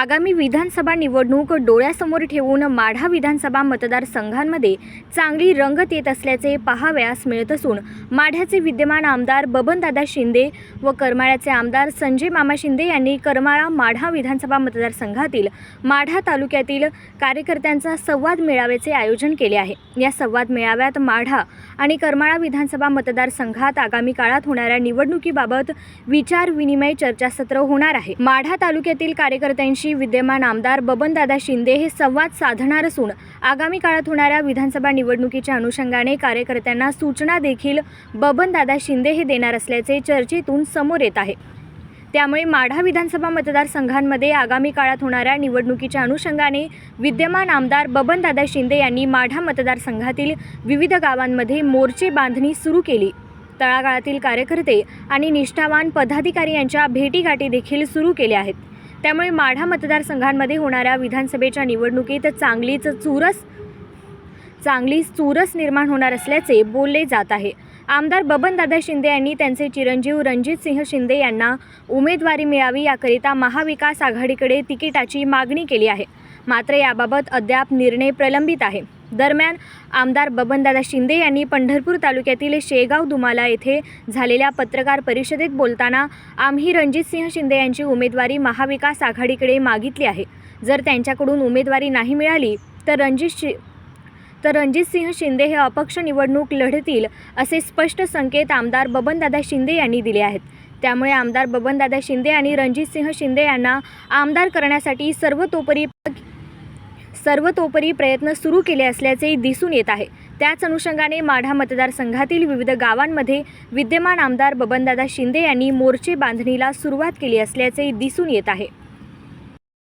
आगामी विधानसभा निवडणूक डोळ्यासमोर ठेवून माढा विधानसभा मतदारसंघांमध्ये चांगली रंगत येत असल्याचे पहावयास मिळत असून माढ्याचे विद्यमान आमदार बबनदादा शिंदे व करमाळ्याचे आमदार संजय मामा शिंदे यांनी करमाळा माढा विधानसभा मतदारसंघातील माढा तालुक्यातील कार्यकर्त्यांचा संवाद मेळाव्याचे आयोजन केले आहे. या संवाद मेळाव्यात माढा आणि करमाळा विधानसभा मतदारसंघात आगामी काळात होणाऱ्या निवडणुकीबाबत विचार विनिमय चर्चासत्र होणार आहे. माढा तालुक्यातील कार्यकर्त्यांशी विद्यमान आमदार बबनदादा शिंदे हे संवाद साधणार असून आगामी काळात होणाऱ्या विधानसभा निवडणुकीच्या अनुषंगाने कार्यकर्त्यांना सूचना देखील बबनदादा शिंदे हे देणार असल्याचे चर्चेतून समोर येत आहे. त्यामुळे माढा विधानसभा मतदारसंघांमध्ये आगामी काळात होणाऱ्या निवडणुकीच्या अनुषंगाने विद्यमान आमदार बबनदादा शिंदे यांनी माढा मतदारसंघातील विविध गावांमध्ये मोर्चे बांधणी सुरू केली. तळागाळातील कार्यकर्ते आणि निष्ठावान पदाधिकारी यांच्या भेटीगाठी देखील सुरू केल्या आहेत. त्यामुळे माढा मतदारसंघांमध्ये होणाऱ्या विधानसभेच्या निवडणुकीत चांगलीच चुरस चांगलीच चुरस निर्माण होणार असल्याचे बोलले जात आहे. आमदार बबनदादा शिंदे यांनी त्यांचे चिरंजीव रणजितसिंह शिंदे यांना उमेदवारी मिळावी याकरिता महाविकास आघाडीकडे तिकिटाची मागणी केली आहे. मात्र याबाबत अद्याप निर्णय प्रलंबित आहे. दरम्यान आमदार बबनदादा शिंदे यांनी पंढरपूर तालुक्यातील शेगाव दुमाला येथे झालेल्या पत्रकार परिषदेत बोलताना आम्ही रणजितसिंह शिंदे यांची उमेदवारी महाविकास आघाडीकडे मागितली आहे. जर त्यांच्याकडून उमेदवारी नाही मिळाली तर रणजित शि तर रणजितसिंह शिंदे हे अपक्ष निवडणूक लढतील असे स्पष्ट संकेत आमदार बबनदादा शिंदे यांनी दिले आहेत. त्यामुळे आमदार बबनदादा शिंदे आणि रणजितसिंह शिंदे यांना आमदार करण्यासाठी सर्वतोपरी सर्वतोपरी प्रयत्न सुरू केले असल्याचे दिसून येत आहे. त्याच अनुषंगाने माढा मतदारसंघातील विविध गावांमध्ये विद्यमान आमदार बबनदादा शिंदे यांनी मोर्चे बांधणीला सुरुवात केली असल्याचे दिसून येत आहे.